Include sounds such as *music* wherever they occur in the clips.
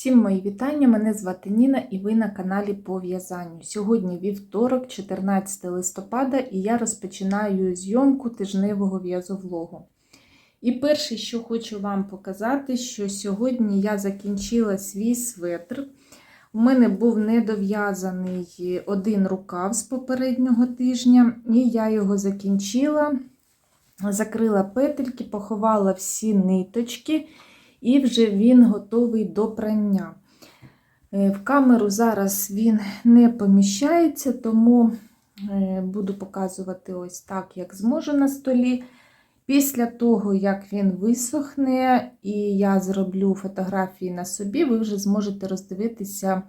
Всім мої вітання! Мене звати Ніна і ви на каналі по в'язанню. Сьогодні вівторок, 14 листопада, і я розпочинаю зйомку тижневого в'язовлогу. І перше, що хочу вам показати, що сьогодні я закінчила свій светр. У мене був недов'язаний один рукав з попереднього тижня, і я його закінчила, закрила петельки, поховала всі ниточки і вже він готовий до прання. Е, В камеру зараз він не поміщається, тому е, буду показувати ось так, як зможу на столі. Після того, як він висохне, і я зроблю фотографії на собі, ви вже зможете роздивитися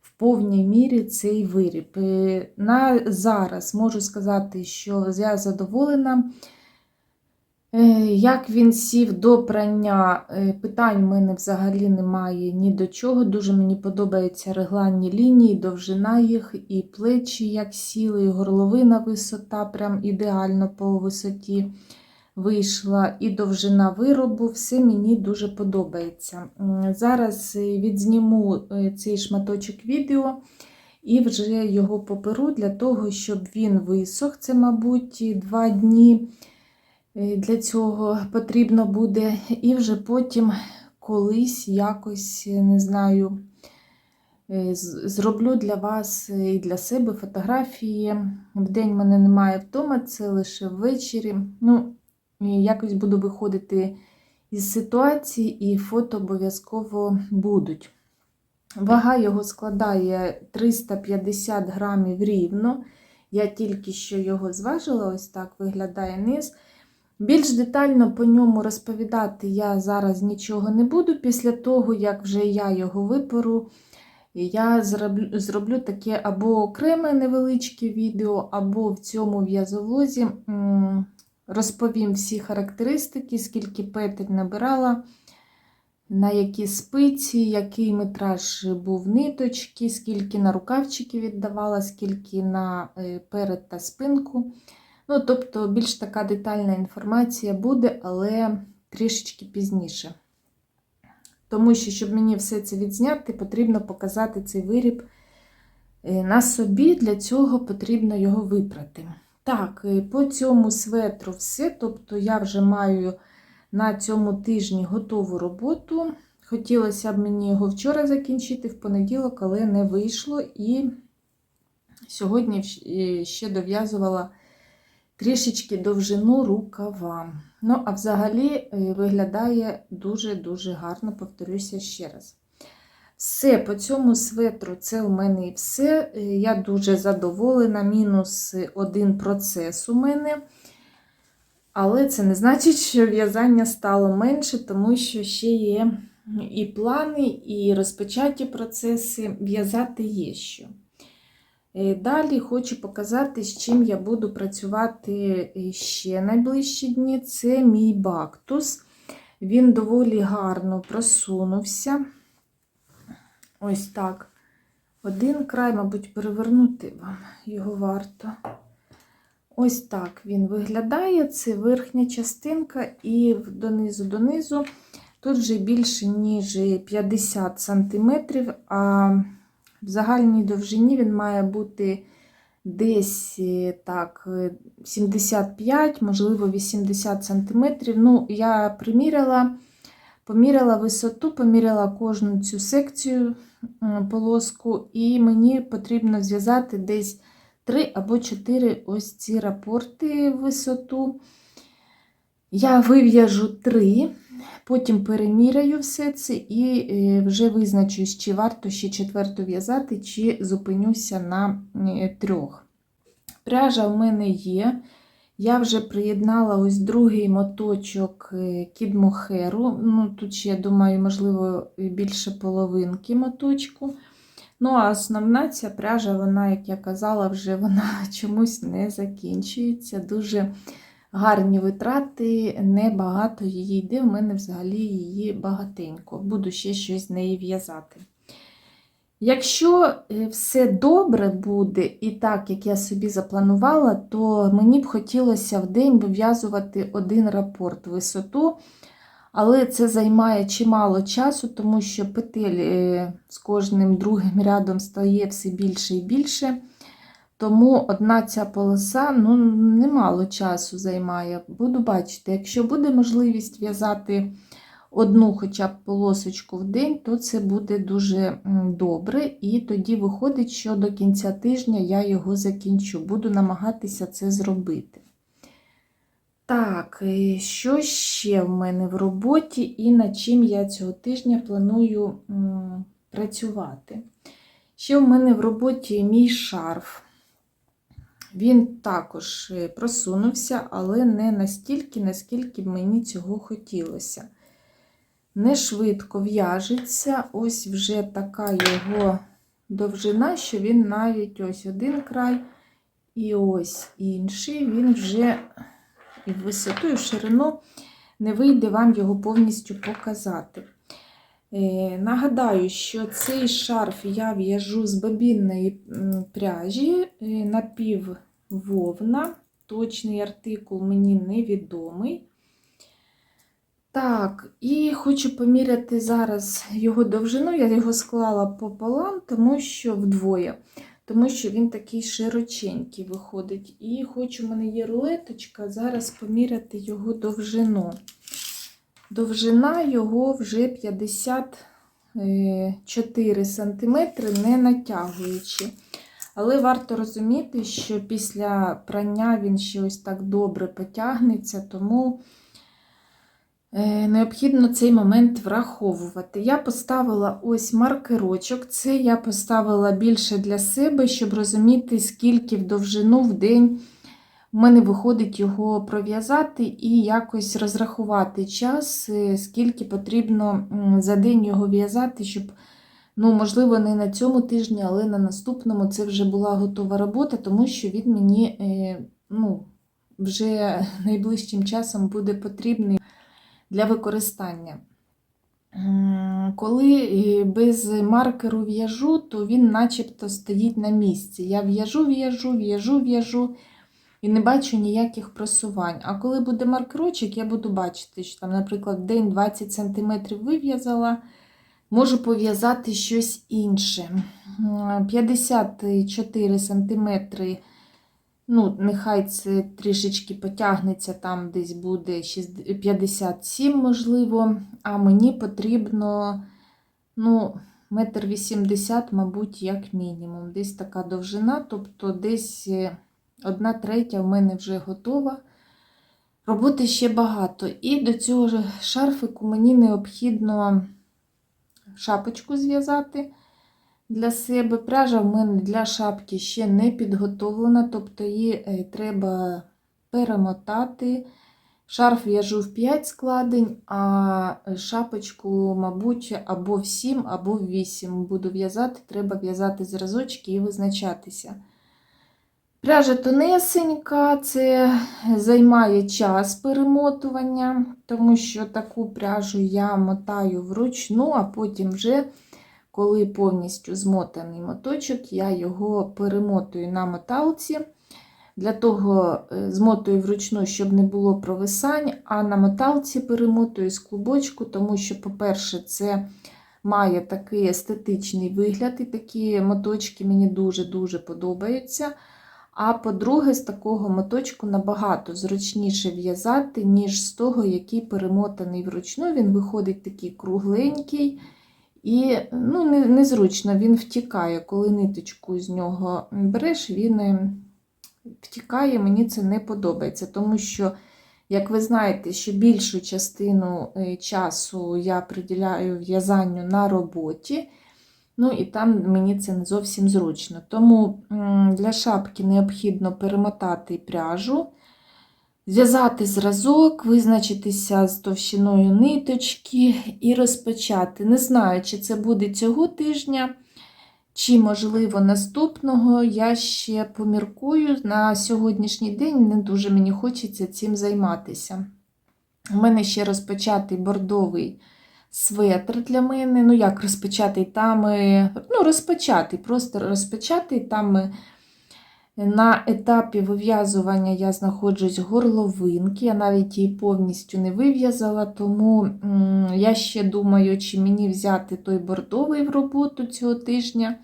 в повній мірі цей виріб. Е, На зараз можу сказати, що я задоволена. Е, Як він сів до прання, е, питань в мене взагалі немає ні до чого. Дуже мені подобаються регланні лінії, довжина їх, і плечі, як сіли, і горловина висота, прям ідеально по висоті вийшла, і довжина виробу. Все мені дуже подобається. Зараз е, відзніму цей шматочок відео. І вже його поперу для того, щоб він висох. Це, мабуть, два дні. Е, Для цього потрібно буде, і вже потім колись якось, е, не знаю, е, зроблю для вас і для себе фотографії. Вдень мене немає вдома, це лише ввечері. Ну, якось буду виходити із ситуації, і фото обов'язково будуть. Вага його складає 350 грамів рівно. Я тільки що його зважила, ось так виглядає низ. Більш детально по ньому розповідати я зараз нічого не буду. Після того, як вже я його виперу, я зроблю, зроблю таке або окреме невеличке відео, або в цьому в'язолозі м, розповім всі характеристики, скільки петель набирала, на які спиці, який метраж був ниточки, скільки на рукавчики віддавала, скільки на е, перед та спинку. Ну, тобто, більш така детальна інформація буде, але трішечки пізніше. Тому що, щоб мені все це відзняти, потрібно показати цей виріб е, на собі, для цього потрібно його випрати. Так, е, по цьому светру все. Тобто, я вже маю на цьому тижні готову роботу. Хотілося б мені його вчора закінчити, в понеділок, але не вийшло. І сьогодні е, ще дов'язувала трішечки довжину рукава. Ну, а взагалі е, виглядає дуже-дуже гарно, повторюся ще раз. Все, по цьому светру це у мене і все. Е, Я дуже задоволена, мінус один процес у мене. Але це не значить, що в'язання стало менше, тому що ще є і плани, і розпочаті процеси. В'язати є що. Е, Далі хочу показати, з чим я буду працювати ще найближчі дні. Це мій бактус. Він доволі гарно просунувся. Ось так. Один край, мабуть, перевернути вам його варто. Ось так він виглядає. Це верхня частинка, і донизу донизу. Тут вже більше, ніж 50 см, в загальній довжині він має бути десь е, так, е, 75, можливо, 80 см. Ну, я приміряла, поміряла висоту, поміряла кожну цю секцію полоску, і мені потрібно зв'язати десь 3 або 4 ось ці рапорти висоту. Я вив'яжу 3. Потім переміряю все це і е, вже визначусь, чи варто ще четверту в'язати, чи зупинюся на е, трьох. Пряжа в мене є. Я вже приєднала ось другий моточок е, кідмохеру. Ну, Тут ще, я думаю, можливо, більше половинки моточку. Ну, а основна ця пряжа, вона, як я казала, вже вона *laughs* чомусь не закінчується. Дуже гарні витрати, небагато її йде. У мене взагалі її багатенько. Буду ще щось з неї в'язати. Якщо е, все добре буде і так, як я собі запланувала, то мені б хотілося в день вив'язувати один рапорт висоту. Але це займає чимало часу, тому що петель е, з кожним другим рядом стає все більше і більше. Тому одна ця полоса ну, немало часу займає. Буду бачити, якщо буде можливість в'язати одну хоча б полосочку в день, то це буде дуже добре. І тоді виходить, що до кінця тижня я його закінчу. Буду намагатися це зробити. Так, що ще в мене в роботі і над чим я цього тижня планую працювати? Ще в мене в роботі мій шарф. Він також е, просунувся, але не настільки, наскільки мені цього хотілося. Не швидко в'яжеться, ось вже така його довжина, що він навіть ось один край і ось інший, він вже і в висоту, і в ширину не вийде вам його повністю показати. Е, Нагадаю, що цей шарф я в'яжу з бобінної пряжі е, напіввовна. Точний артикул мені невідомий. Так, і хочу поміряти зараз його довжину. Я його склала пополам, тому що вдвоє, тому що він такий широченький виходить. І хочу, в мене є рулеточка, зараз поміряти його довжину. Довжина його вже 54 см, не натягуючи. Але варто розуміти, що після прання він ще ось так добре потягнеться, тому е, необхідно цей момент враховувати. Я поставила ось маркерочок. Це я поставила більше для себе, щоб розуміти, скільки в довжину в день в мене виходить його пров'язати і якось розрахувати час, е, скільки потрібно за день його в'язати, щоб, ну, можливо, не на цьому тижні, але на наступному це вже була готова робота, тому що він мені е, ну, вже *laughs* найближчим часом буде потрібний для використання. Коли е, без маркеру в'яжу, то він начебто стоїть на місці. Я в'яжу, в'яжу, в'яжу, в'яжу і не бачу ніяких просувань. А коли буде маркерочок, я буду бачити, що там, наприклад, день 20 см вив'язала, можу пов'язати щось інше. 54 см, ну, нехай це трішечки потягнеться, там десь буде 57, можливо, а мені потрібно, ну, метр 80, мабуть, як мінімум. Десь така довжина, тобто десь е, одна третя в мене вже готова. Роботи ще багато. І до цього ж шарфику мені необхідно шапочку зв'язати для себе. Пряжа в мене для шапки ще не підготовлена, тобто її е, треба перемотати. Шарф в'яжу в 5 складень, а шапочку, мабуть, або в 7, або в 8 буду в'язати. Треба в'язати зразочки і визначатися. Пряжа тонесенька, це займає час перемотування, тому що таку пряжу я мотаю вручну, а потім вже, коли повністю змотаний моточок, я його перемотую на моталці. Для того е, змотую вручну, щоб не було провисань, а на моталці перемотую з клубочку, тому що, по-перше, це має такий естетичний вигляд, і такі моточки мені дуже-дуже подобаються. А по-друге, з такого моточку набагато зручніше в'язати, ніж з того, який перемотаний вручну. Він виходить такий кругленький і ну, незручно він втікає. Коли ниточку з нього береш, він е, втікає, мені це не подобається, тому що, як ви знаєте, що більшу частину е, часу я приділяю в'язанню на роботі. Ну і там мені це не зовсім зручно. Тому для шапки необхідно перемотати пряжу, зв'язати зразок, визначитися з товщиною ниточки і розпочати. Не знаю, чи це буде цього тижня, чи, можливо, наступного. Я ще поміркую. На сьогоднішній день не дуже мені хочеться цим займатися. У мене ще розпочатий бордовий светр для мене. Ну, як розпочатий там, е, ну, розпочатий, просто розпочатий там е, На етапі вив'язування я знаходжусь горловинки, я навіть її повністю не вив'язала, тому я ще думаю, чи мені взяти той бордовий в роботу цього тижня,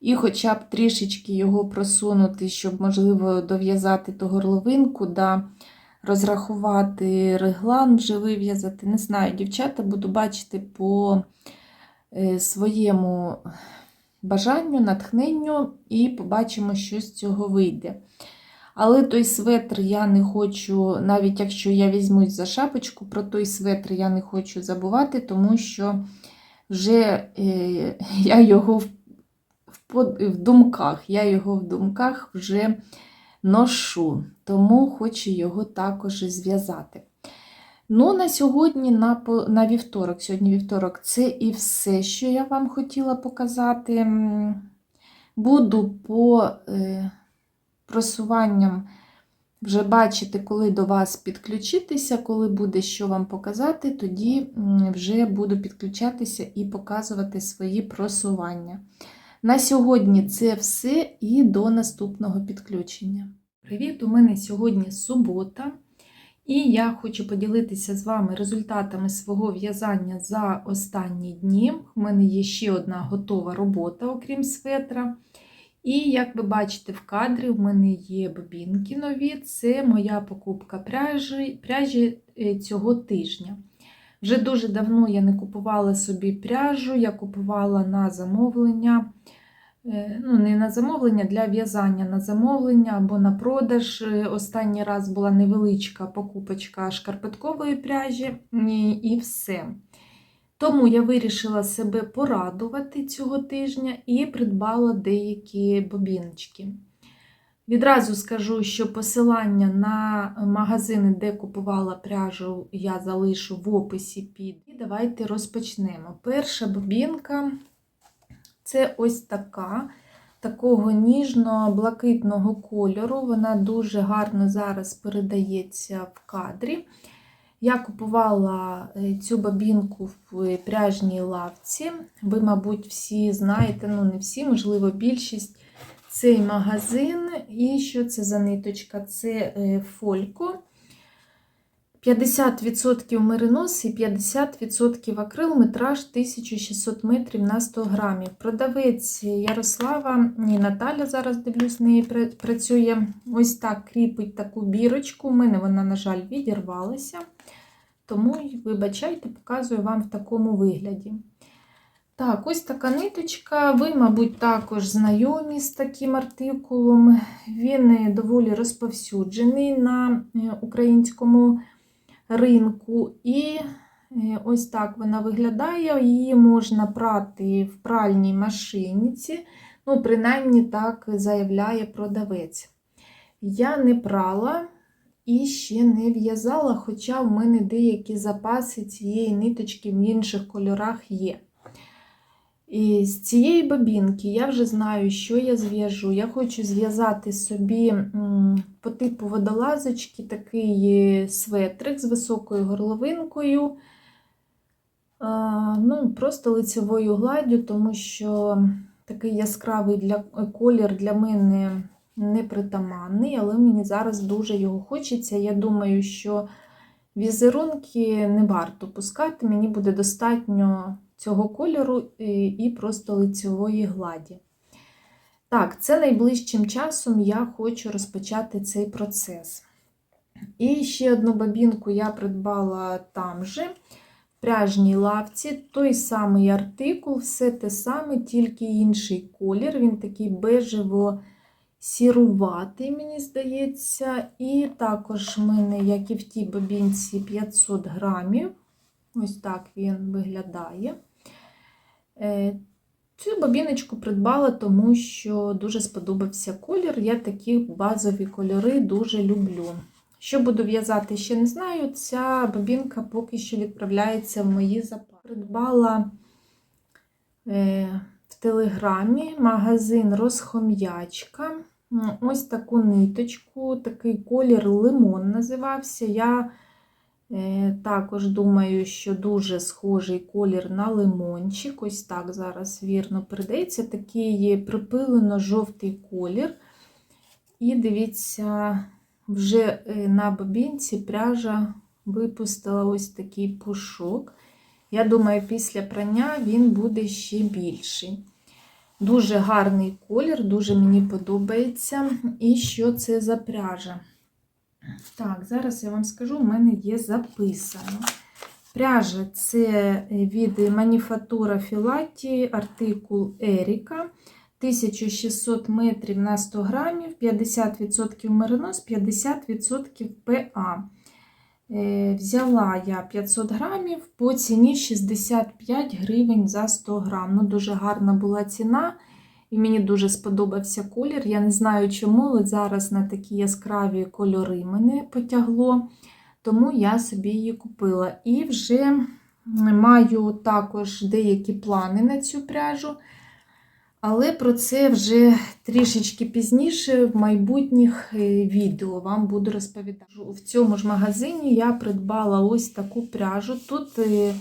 і хоча б трішечки його просунути, щоб, можливо, дов'язати ту горловинку, да, розрахувати реглан, вже вив'язати. Не знаю, дівчата, буду бачити по е, своєму бажанню, натхненню і побачимо, що з цього вийде. Але той светр я не хочу, навіть якщо я візьмусь за шапочку, про той светр я не хочу забувати, тому що вже е, я його в, в, в думках, я його в думках вже ношу, тому хочу його також зв'язати. Ну, на сьогодні, на, на вівторок, сьогодні вівторок, це і все, що я вам хотіла показати. Буду по е, просуванням вже бачити, коли до вас підключитися, коли буде що вам показати, тоді вже буду підключатися і показувати свої просування. На сьогодні це все і до наступного підключення. Привіт! У мене сьогодні субота. І я хочу поділитися з вами результатами свого в'язання за останні дні. У мене є ще одна готова робота, окрім светра. І, як ви бачите в кадрі, в мене є бобінки нові. Це моя покупка пряжі, пряжі е, цього тижня. Вже дуже давно я не купувала собі пряжу, я купувала на замовлення. Е, Ну, не на замовлення для в'язання на замовлення або на продаж. Е, Останній раз була невеличка покупочка шкарпеткової пряжі і, і все. Тому я вирішила себе порадувати цього тижня і придбала деякі бобіночки. Відразу скажу, що посилання на магазини, де купувала пряжу, я залишу в описі під. І давайте розпочнемо. Перша бобінка це ось така, такого ніжно-блакитного кольору. Вона дуже гарно зараз передається в кадрі. Я купувала е, цю бабінку в пряжній лавці. Ви, мабуть, всі знаєте, ну не всі, можливо, більшість. Цей магазин. І що це за ниточка? Це е, фолько. 50% меринос і 50% акрил, метраж 1600 метрів на 100 грамів. Продавець Ярослава і Наталя, зараз дивлюсь, в неї працює. Ось так кріпить таку бірочку. У мене вона, на жаль, відірвалася. Тому, вибачайте, показую вам в такому вигляді. Так, ось така ниточка. Ви, мабуть, також знайомі з таким артикулом. Він доволі розповсюджений на е, українському ринку. І е, ось так вона виглядає. Її можна прати в пральній машинці. Ну, принаймні, так заявляє продавець. Я не прала і ще не в'язала, хоча в мене деякі запаси цієї ниточки в інших кольорах є. І з цієї бобінки я вже знаю, що я зв'яжу. Я хочу зв'язати собі по типу водолазочки такий светрик з високою горловинкою. Ну, Просто лицевою гладдю, тому що такий яскравий для, колір для мене непритаманний, але мені зараз дуже його хочеться. Я думаю, що візерунки не варто пускати, мені буде достатньо цього кольору і і просто лицевої гладі. Так, це найближчим часом я хочу розпочати цей процес. І ще одну бабінку я придбала там же, в пряжній лавці. Той самий артикул, все те саме, тільки інший колір. Він такий бежево сіруватий, мені здається. І також в мене, як і в тій бабінці, 500 грамів. Ось так він виглядає. Е, Цю бабіночку придбала, тому що дуже сподобався колір. Я такі базові кольори дуже люблю. Що буду в'язати, ще не знаю. Ця бабінка поки що відправляється в мої запаси. Придбала е, в телеграмі магазин Розхом'ячка. Ось таку ниточку, такий колір лимон називався. Я Також думаю, що дуже схожий колір на лимончик. Ось так зараз вірно передається. Такий припилено-жовтий колір. І дивіться, вже е, на бобінці пряжа випустила ось такий пушок. Я думаю, після прання він буде ще більший. Дуже гарний колір, дуже мені подобається. І що це за пряжа? Так, зараз я вам скажу, у мене є записано. Пряжа це від Маніфатура Філаті, артикул Еріка. 1600 метрів на 100 грамів, 50% меринос, 50% ПА. Е, Взяла я 500 грамів по ціні 65 гривень за 100 грам. Ну, дуже гарна була ціна, і мені дуже сподобався колір. Я не знаю чому, але зараз на такі яскраві кольори мене потягло, тому я собі її купила. І вже маю також деякі плани на цю пряжу. Але про це вже трішечки пізніше в майбутніх е, відео вам буду розповідати. В цьому ж магазині я придбала ось таку пряжу. Тут е,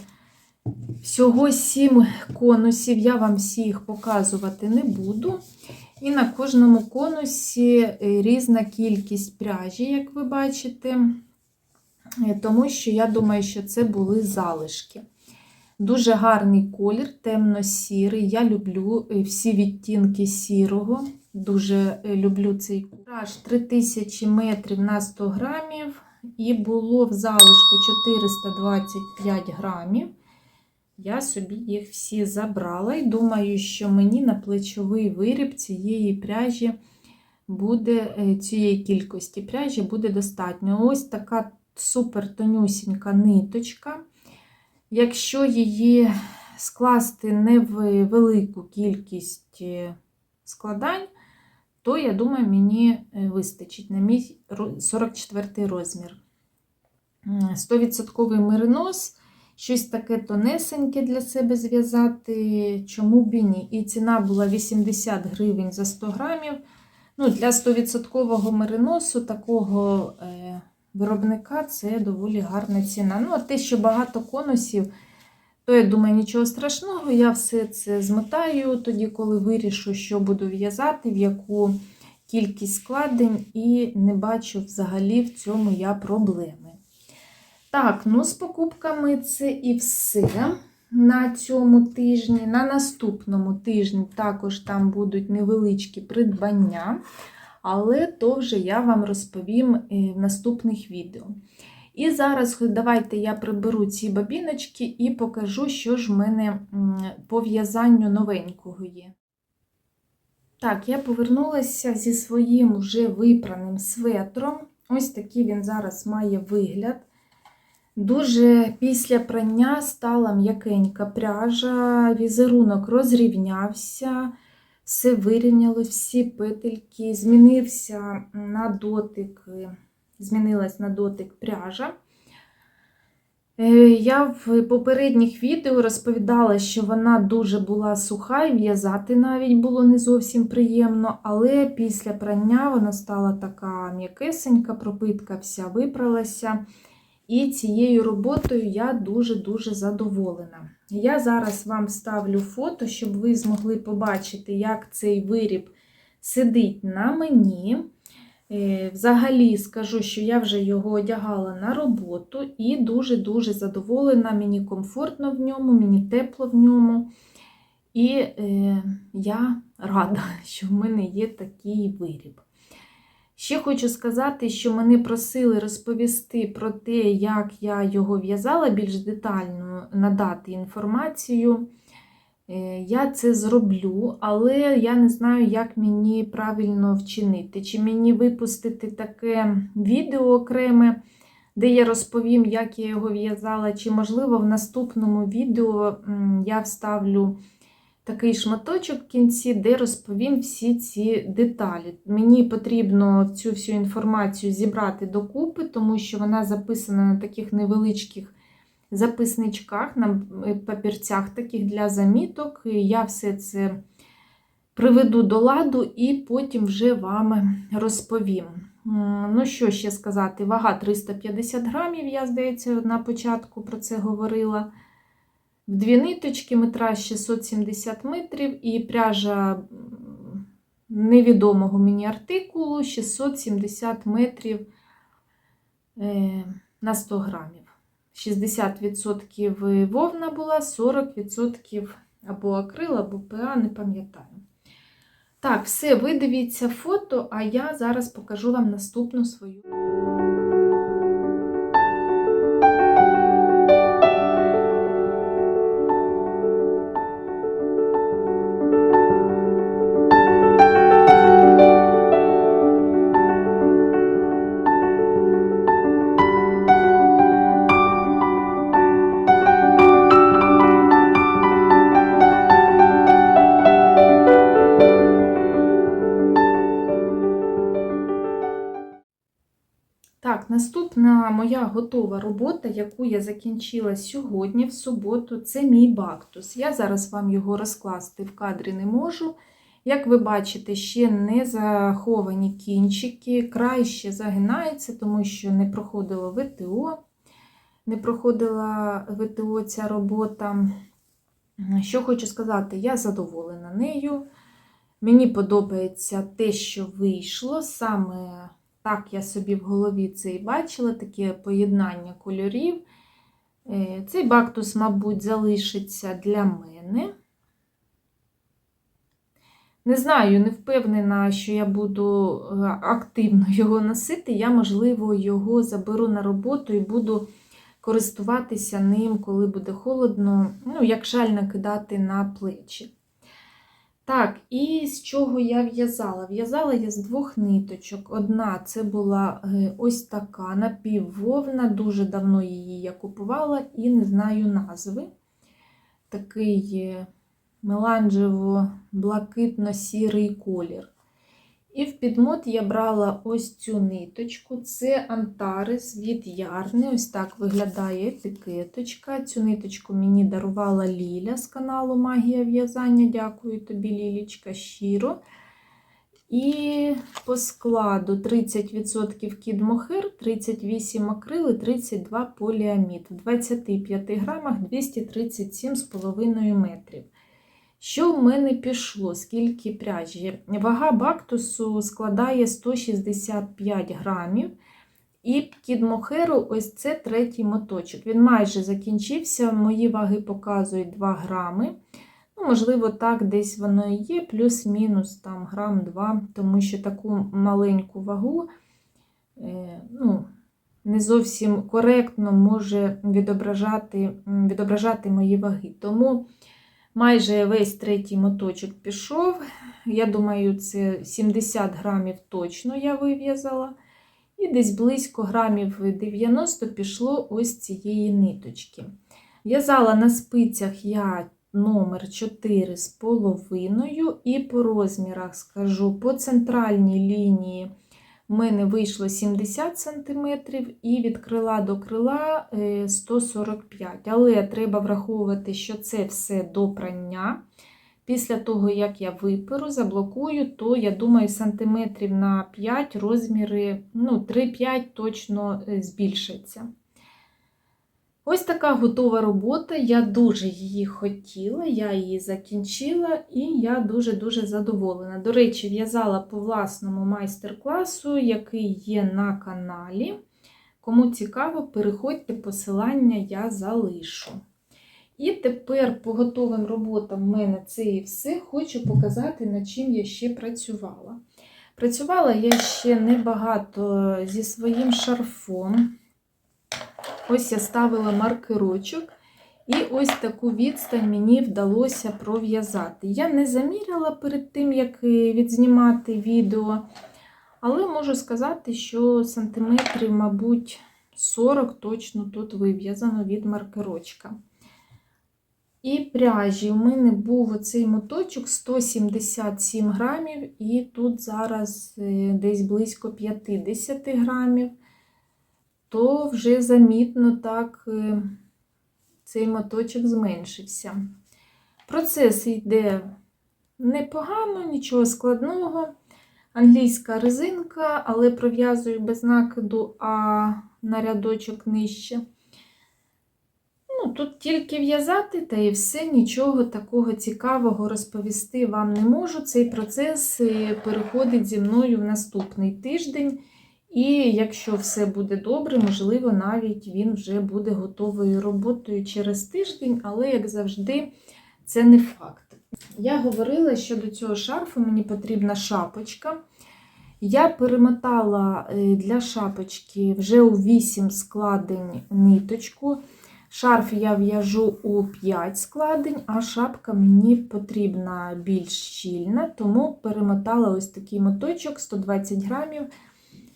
всього 7 конусів, я вам всіх показувати не буду. І на кожному конусі е, різна кількість пряжі, як ви бачите, Е, тому що я думаю, що це були залишки. Дуже гарний колір, темно-сірий. Я люблю е, всі відтінки сірого. Дуже люблю цей. Праж 3000 метрів на 100 грамів. І було в залишку 425 грамів. Я собі їх всі забрала і думаю, що мені на плечовий виріб цієї пряжі буде, е, цієї кількості пряжі буде достатньо. Ось така супер тонюсінька ниточка. Якщо її скласти не в велику кількість е, складань, то, я думаю, мені е, вистачить на мій 44 розмір. 100% меринос, щось таке тонесеньке для себе зв'язати, чому б і ні. І ціна була 80 гривень за 100 грамів. Ну, Для 100% мериносу такого е, виробника це доволі гарна ціна. Ну, а те, що багато конусів, то я думаю, нічого страшного. Я все це змотаю тоді, коли вирішу, що буду в'язати, в яку кількість складень, і не бачу взагалі в цьому я проблеми. Так, ну з покупками це і все на цьому тижні. На наступному тижні також там будуть невеличкі придбання, але то вже я вам розповім е, в наступних відео. І зараз давайте я приберу ці бабіночки і покажу, що ж в мене по в'язанню новенького є. Так, я повернулася зі своїм вже випраним светром. Ось такий він зараз має вигляд. Дуже після прання стала м'якенька пряжа, візерунок розрівнявся, все вирівняло, всі петельки, змінився на дотик, змінилась на дотик пряжа. Е, я в попередніх відео розповідала, що вона дуже була суха і в'язати навіть було не зовсім приємно, але після прання вона стала така м'якесенька, пропитка вся випралася. І цією роботою я дуже-дуже задоволена. Я зараз вам ставлю фото, щоб ви змогли побачити, як цей виріб сидить на мені. Е, взагалі скажу, що я вже його одягала на роботу і дуже-дуже задоволена, мені комфортно в ньому, мені тепло в ньому. І е, я рада, *laughs* що в мене є такий виріб. Ще хочу сказати, що мене просили розповісти про те, як я його в'язала, більш детально надати інформацію. Е, я це зроблю, але я не знаю, як мені правильно вчинити. Чи мені випустити таке відео окреме, де я розповім, як я його в'язала, чи, можливо, в наступному відео я вставлю такий шматочок в кінці, де розповім всі ці деталі. Мені потрібно цю всю інформацію зібрати докупи, тому що вона записана на таких невеличких записничках, на папірцях таких для заміток. Я все це приведу до ладу і потім вже вам розповім. Ну, що ще сказати? Вага 350 грамів, я, здається, на початку про це говорила. В дві ниточки метраж 670 метрів, і пряжа невідомого мені артикулу 670 метрів е, на 100 грамів. 60% вовна була, 40% або акрил, або ПА, не пам'ятаю. Так, все, ви дивіться фото, а я зараз покажу вам наступну свою. Моя готова робота, яку я закінчила сьогодні, в суботу, це мій бактус. Я зараз вам його розкласти в кадрі не можу. Як ви бачите, ще не заховані кінчики, край ще загинається, тому що не проходило ВТО. Не проходила ВТО ця робота. Що хочу сказати, я задоволена нею. Мені подобається те, що вийшло. Саме так я собі в голові це і бачила, таке поєднання кольорів. Е, Цей бактус, мабуть, залишиться для мене. Не знаю, не впевнена, що я буду е, активно *laughs* його носити. Я, можливо, його заберу на роботу і буду користуватися ним, коли буде холодно, ну, як шаль накидати на плечі. Так, і з чого я в'язала? В'язала я з двох ниточок. Одна це була е, ось така напіввовна, дуже давно її я купувала і не знаю назви. Такий е, меланжево-блакитно-сірий колір. І в підмот я брала ось цю ниточку. Це Антарес від Ярни. Ось так виглядає етикеточка. Цю ниточку мені дарувала Ліля з каналу Магія в'язання. Дякую тобі, Лілічка, щиро. І по складу 30% кідмохир, 38 акрил і 32 поліамід. В 25 грамах 237,5 метрів. Що в мене пішло? Скільки пряжі? Вага бактусу складає 165 грамів. І кід мохеру ось це третій моточок. Він майже закінчився. Мої ваги показують 2 грами. Ну, Можливо, так десь воно і є, плюс-мінус там грам 2, тому що таку маленьку вагу е, ну, не зовсім коректно може відображати, відображати мої ваги. Тому Майже весь третій моточок пішов. Я думаю, це 70 грамів точно я вив'язала. І десь близько грамів 90 пішло ось цієї ниточки. В'язала на спицях я номер 4 з половиною, і по розмірах скажу, по центральній лінії в мене вийшло 70 см і від крила до крила 145 Але треба враховувати, що це все до прання. Після того, як я виперу, заблокую, то, я думаю, сантиметрів на 5 розміри, ну, 3-5 точно е, збільшаться. Ось така готова робота. Я дуже її хотіла, я її закінчила і я дуже-дуже задоволена. До речі, в'язала по власному майстер-класу, який є на каналі. Кому цікаво, переходьте, посилання я залишу. І тепер по готовим роботам в мене це і все. Хочу показати, над чим я ще працювала. Працювала я ще небагато зі своїм шарфом. Ось я ставила маркерочок, і ось таку відстань мені вдалося пров'язати. Я не заміряла перед тим, як відзнімати відео, але можу сказати, що сантиметрів, мабуть, 40 точно тут вив'язано від маркерочка. І пряжі у мене був оцей моточок 177 грамів, і тут зараз е, десь близько 50 грамів то вже замітно так е, цей моточок зменшився. Процес йде непогано, нічого складного. Англійська резинка, але пров'язую без накиду А на рядочок нижче. Ну, тут тільки в'язати, та і все, нічого такого цікавого розповісти вам не можу. Цей процес е, переходить зі мною в наступний тиждень. І якщо все буде добре, можливо, навіть він вже буде готовою роботою через тиждень, але, як завжди, це не факт. Я говорила, що до цього шарфу мені потрібна шапочка. Я перемотала е, для шапочки вже у 8 складень ниточку. Шарф я в'яжу у 5 складень, а шапка мені потрібна більш щільна, тому перемотала ось такий моточок 120 грамів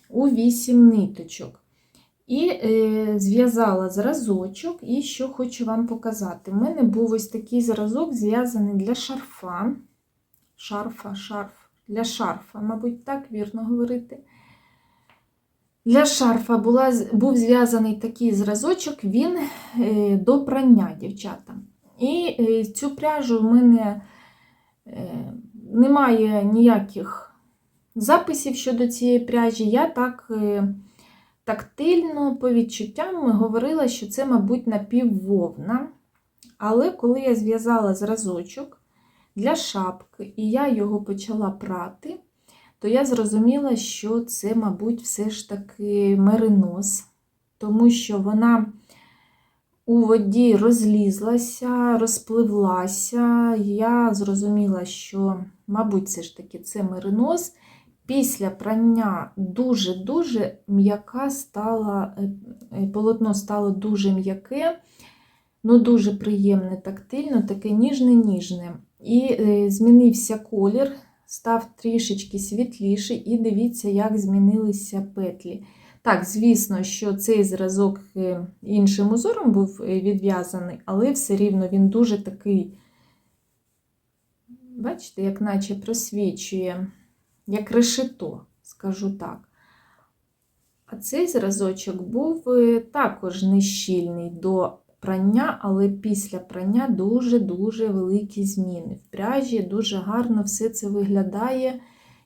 у 8 ниточок. І е, зв'язала зразочок, і що хочу вам показати. У мене був ось такий зразок, зв'язаний для шарфа. Шарфа, шарф, для шарфа, мабуть, так вірно говорити. Для шарфа була, був зв'язаний такий зразочок, він е, до прання, дівчата. І е, цю пряжу в мене е, немає ніяких записів щодо цієї пряжі. Я так е, тактильно, по відчуттям говорила, що це, мабуть, напіввовна. Але коли я зв'язала зразочок для шапки, і я його почала прати, то я зрозуміла, що це, мабуть, все ж таки меринос, тому що вона у воді розлізлася, розпливлася. Я зрозуміла, що, мабуть, все ж таки це меринос. Після прання дуже-дуже м'яка стала, е, полотно стало дуже м'яке, ну дуже приємне, тактильно, таке ніжне-ніжне. І е, змінився колір, став трішечки світліший, і дивіться, як змінилися петлі. Так, звісно, що цей зразок е, іншим узором був відв'язаний, але все рівно він дуже такий, бачите, як наче просвічує як решето, скажу так. А цей зразочок був е, також нещільний до прання, але після прання дуже-дуже великі зміни. В пряжі дуже гарно все це виглядає.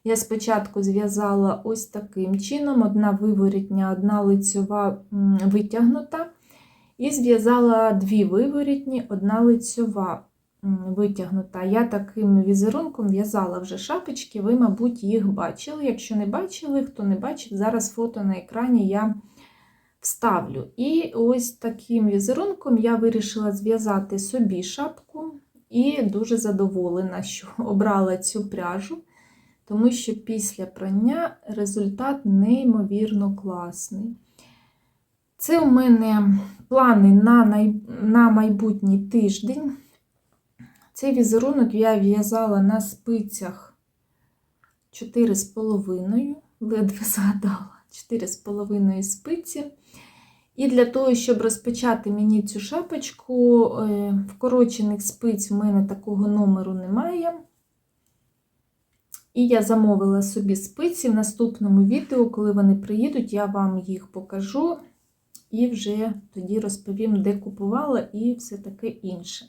Я спочатку зв'язала ось таким чином: одна виворітня, одна лицьова витягнута. І зв'язала дві виворітні, одна лицьова витягнута. Я таким візерунком в'язала вже шапочки, ви, мабуть, їх бачили. Якщо не бачили, хто не бачив, зараз фото на екрані я вставлю. І ось таким візерунком я вирішила зв'язати собі шапку і дуже задоволена, що *laughs* обрала цю пряжу. Тому що після прання результат неймовірно класний. Це у мене плани на на майбутній тиждень. Цей візерунок я в'язала на спицях 4,5, ледве згадала, 4,5 спиці. І для того, щоб розпочати мені цю шапочку, е, вкорочених спиць в мене такого номеру немає. І я замовила собі спиці в наступному відео, коли вони приїдуть, я вам їх покажу і вже тоді розповім, де купувала і все таке інше.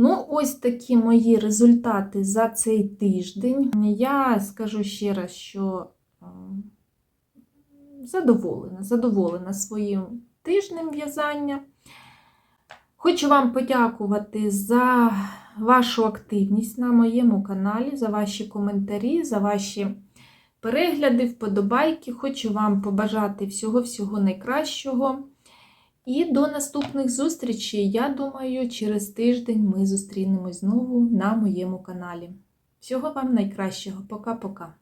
Ну, ось такі мої результати за цей тиждень. Я скажу ще раз, що задоволена, задоволена своїм тижнем в'язання. Хочу вам подякувати за вашу активність на моєму каналі, за ваші коментарі, за ваші перегляди, вподобайки. Хочу вам побажати всього-всього найкращого. І до наступних зустрічей. Я думаю, через тиждень ми зустрінемось знову на моєму каналі. Всього вам найкращого. Пока-пока.